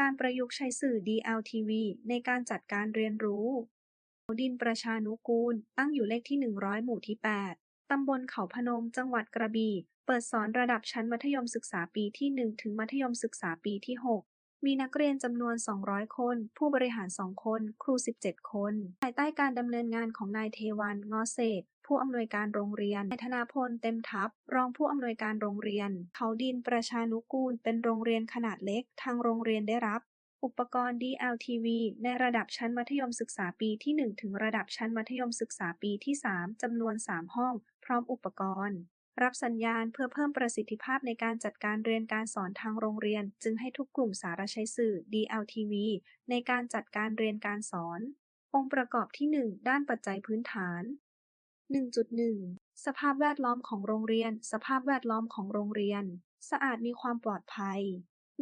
การประยุกต์ใช้สื่อ DLTV ในการจัดการเรียนรู้ ดินประชานุกูล ตั้งอยู่เลขที่ 100 หมู่ที่ 8 ตำบลเขาพนม จังหวัดกระบี่ เปิดสอนระดับชั้นมัธยมศึกษาปีที่ 1 ถึงมัธยมศึกษาปีที่ 6 มีนักเรียนจำนวน 200 คน ผู้บริหาร 2 คน ครู 17 คน ภายใต้การดำเนินงานของนายเทวัน งอเศษ ผู้อำนวยการโรงเรียนนายธนาพลเต็มทัพ รองผู้อำนวยการโรงเรียน เขาดินประชานุกูล เป็นโรงเรียนขนาดเล็ก ทางโรงเรียนได้รับ อุปกรณ์ DLTV ในระดับชั้นมัธยมศึกษาปีที่ 1 ถึงระดับชั้นมัธยมศึกษาปีที่ 3จำนวน 3 ห้อง พร้อมอุปกรณ์รับสัญญาณเพื่อเพิ่มประสิทธิภาพในการจัดการเรียนการสอนทางโรงเรียน จึงให้ทุกกลุ่มสารใช้สื่อ DLTV ในการจัดการเรียนการสอน องค์ประกอบที่ 1 ด้านปัจจัยพื้นฐาน 1.1 สภาพแวดล้อมของโรงเรียน สภาพแวดล้อมของโรงเรียน สะอาดมีความปลอดภัย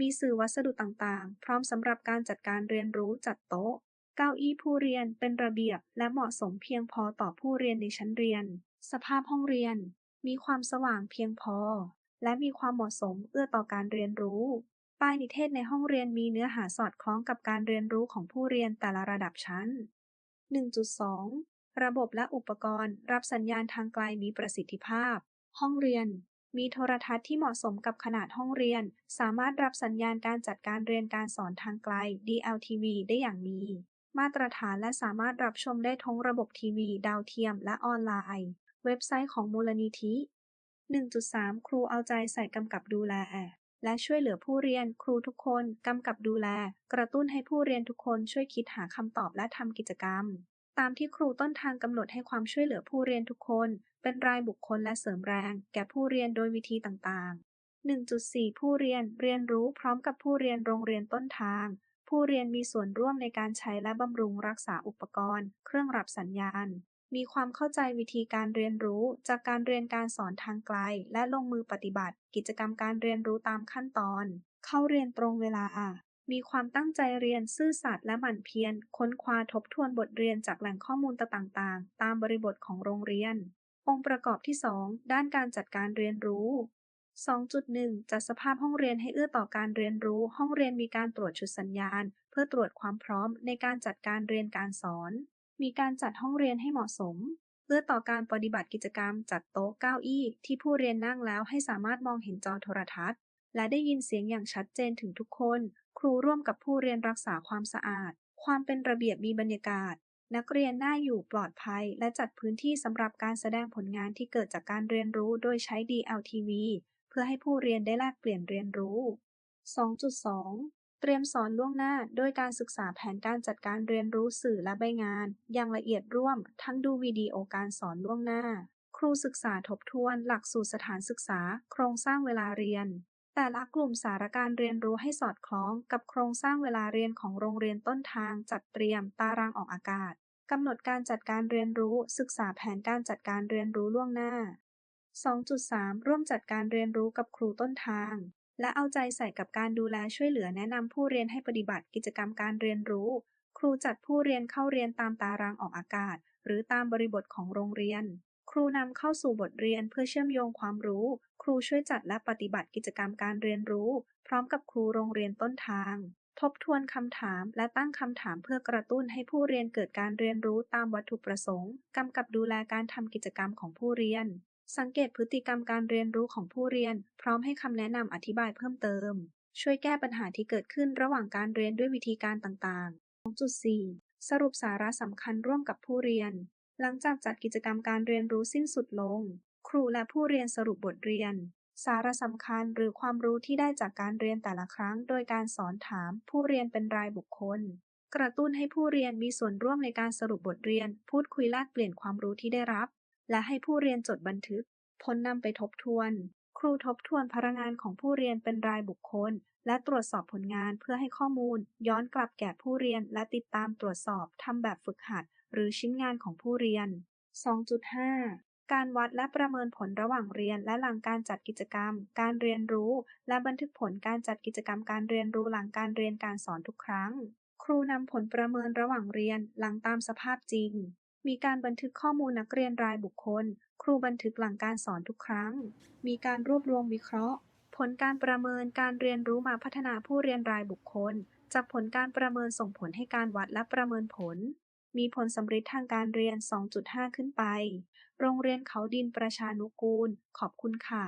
มีสื่อวัสดุต่างๆ พร้อมสำหรับการจัดการเรียนรู้จัดโต๊ะ เก้าอี้ผู้เรียนเป็นระเบียบและเหมาะสมเพียงพอต่อผู้เรียนในชั้นเรียน สภาพห้องเรียน มีความสว่างเพียงพอ และมีความเหมาะสมเอื้อต่อการเรียนรู้ ป้ายนิเทศในห้องเรียนมีเนื้อหาสอดคล้องกับการเรียนรู้ของผู้เรียนแต่ละระดับชั้น 1.2 ระบบและอุปกรณ์ รับสัญญาณทางไกลมีประสิทธิภาพ ห้องเรียน มีโทรทัศน์ที่เหมาะสมกับขนาดห้องเรียน สามารถรับสัญญาณการจัดการเรียนการสอนทางไกล DLTV ได้อย่างมี มาตรฐานและสามารถรับชมได้ทั้งระบบทีวี ดาวเทียม และออนไลน์ เว็บไซต์ของมูลนิธิ 1.3 ครูเอาใจใส่กำกับดูแลและช่วยเหลือผู้เรียนครูทุกคน กำกับดูแล กระตุ้นให้ผู้เรียนทุกคนช่วยคิดหาคำตอบและทำกิจกรรม ตามที่ครูต้นทางกำหนดให้ความช่วยเหลือผู้เรียนทุกคน เป็นรายบุคคลและเสริมแรง แก่ผู้เรียนโดยวิธีต่างๆ 1.4 ผู้เรียนเรียนรู้พร้อมกับผู้เรียนโรงเรียนต้นทาง ผู้เรียนมีส่วนร่วมในการใช้และบำรุงรักษาอุปกรณ์ เครื่องรับสัญญาณ มีความเข้าใจวิธีการเรียนรู้จากการเรียนการสอนทางไกล และลงมือปฏิบัติ กิจกรรมการเรียนรู้ตามขั้นตอน เข้าเรียนตรงเวลา มีความตั้งใจเรียนซื่อสัตย์และหมั่นเพียร ค้นคว้าทบทวนบทเรียนจากแหล่งข้อมูลต่างๆ ตามบริบทของโรงเรียน องค์ประกอบที่ 2 ด้านการจัดการเรียนรู้ 2.1 จัดสภาพห้องเรียนให้เอื้อต่อการเรียนรู้ ห้องเรียนมีการตรวจชุดสัญญาณ เพื่อตรวจความพร้อมในการจัดการเรียนการสอน มีการจัดห้องเรียนให้เหมาะสม เอื้อต่อการปฏิบัติกิจกรรม จัดโต๊ะเก้าอี้ ที่ผู้เรียนนั่งแล้วให้สามารถมองเห็นจอโทรทัศน์ และได้ยินเสียงอย่างชัดเจนถึงทุกคน ครูร่วมกับผู้เรียนรักษาความสะอาด ความเป็นระเบียบมีบรรยากาศ นักเรียนน่าอยู่ปลอดภัย และจัดพื้นที่สำหรับการแสดงผลงานที่เกิดจากการเรียนรู้โดยใช้ DLTV เพื่อให้ผู้เรียนได้แลกเปลี่ยนเรียนรู้ 2.2 เตรียมสอนล่วงหน้าโดยการศึกษาแผนการจัดการเรียนรู้สื่อและใบงาน อย่างละเอียดร่วม ทั้งดูวิดีโอการสอนล่วงหน้า ครูศึกษาทบทวน หลักสูตรสถานศึกษา โครงสร้างเวลาเรียน แต่ละกลุ่มสารการเรียนรู้ให้สอดคล้องกับโครงสร้างเวลาเรียนของโรงเรียนต้นทางจัดเตรียมตารางออกอากาศกำหนดการจัดการเรียนรู้ศึกษาแผนการจัดการเรียนรู้ล่วงหน้า 2.3 ร่วมจัดการเรียนรู้กับครูต้นทาง และเอาใจใส่กับการดูแลช่วยเหลือแนะนำผู้เรียนให้ปฏิบัติกิจกรรมการเรียนรู้ ครูจัดผู้เรียนเข้าเรียนตามตารางออกอากาศ หรือตามบริบทของโรงเรียน ครูนำเข้าสู่บทเรียนเพื่อเชื่อมโยงความรู้ ครูช่วยจัดและปฏิบัติกิจกรรมการเรียนรู้ พร้อมกับครูโรงเรียนต้นทาง ทบทวนคำถามและตั้งคำถามเพื่อกระตุ้นให้ผู้เรียนเกิดการเรียนรู้ตามวัตถุประสงค์กำกับดูแลการทำกิจกรรมของผู้เรียน สังเกตพฤติกรรมการเรียนรู้ของผู้เรียน พร้อมให้คำแนะนำอธิบายเพิ่มเติม ช่วยแก้ปัญหาที่เกิดขึ้นระหว่างการเรียนด้วยวิธีการต่างๆ 2.4 สรุปสาระสำคัญร่วมกับผู้เรียน หลังจากจัดกิจกรรมการเรียนรู้สิ้นสุดลง ครูและผู้เรียนสรุปบทเรียน สาระสำคัญหรือความรู้ที่ได้จากการเรียนแต่ละครั้ง โดยการสอนถามผู้เรียนเป็นรายบุคคล กระตุ้นให้ผู้เรียนมีส่วนร่วมในการสรุปบทเรียน พูดคุยแลกเปลี่ยนความรู้ที่ได้รับ และให้ผู้เรียนจดบันทึก ผลนำไปทบทวน ครูทบทวนพลังงานของผู้เรียนเป็นรายบุคคล และตรวจสอบผลงานเพื่อให้ข้อมูล ย้อนกลับแก่ผู้เรียนและติดตามตรวจสอบทำแบบฝึกหัด หรือชิ้นงานของผู้เรียน 2.5 การวัดและประเมินผลระหว่างเรียนและหลังการจัดกิจกรรม การเรียนรู้ และบันทึกผลการจัดกิจกรรมการเรียนรู้หลังการเรียนการสอนทุกครั้ง ครูนำผลประเมินระหว่างเรียนหลังตามสภาพจริง มีการบันทึกข้อมูลนักเรียนรายบุคคล ครูบันทึกหลังการสอนทุกครั้ง มีการรวบรวมวิเคราะห์ผผลการประเมินการเรียนรู้มาพัฒนาผู้เรียนรายบุคคลจากผลการประเมินส่งผลให้การวัดและประเมินผล มีผลสำฤทธิ์ทางการเรียน 2.5 ขึ้นไป โรงเรียนเขาดินประชานุกูล ขอบคุณค่ะ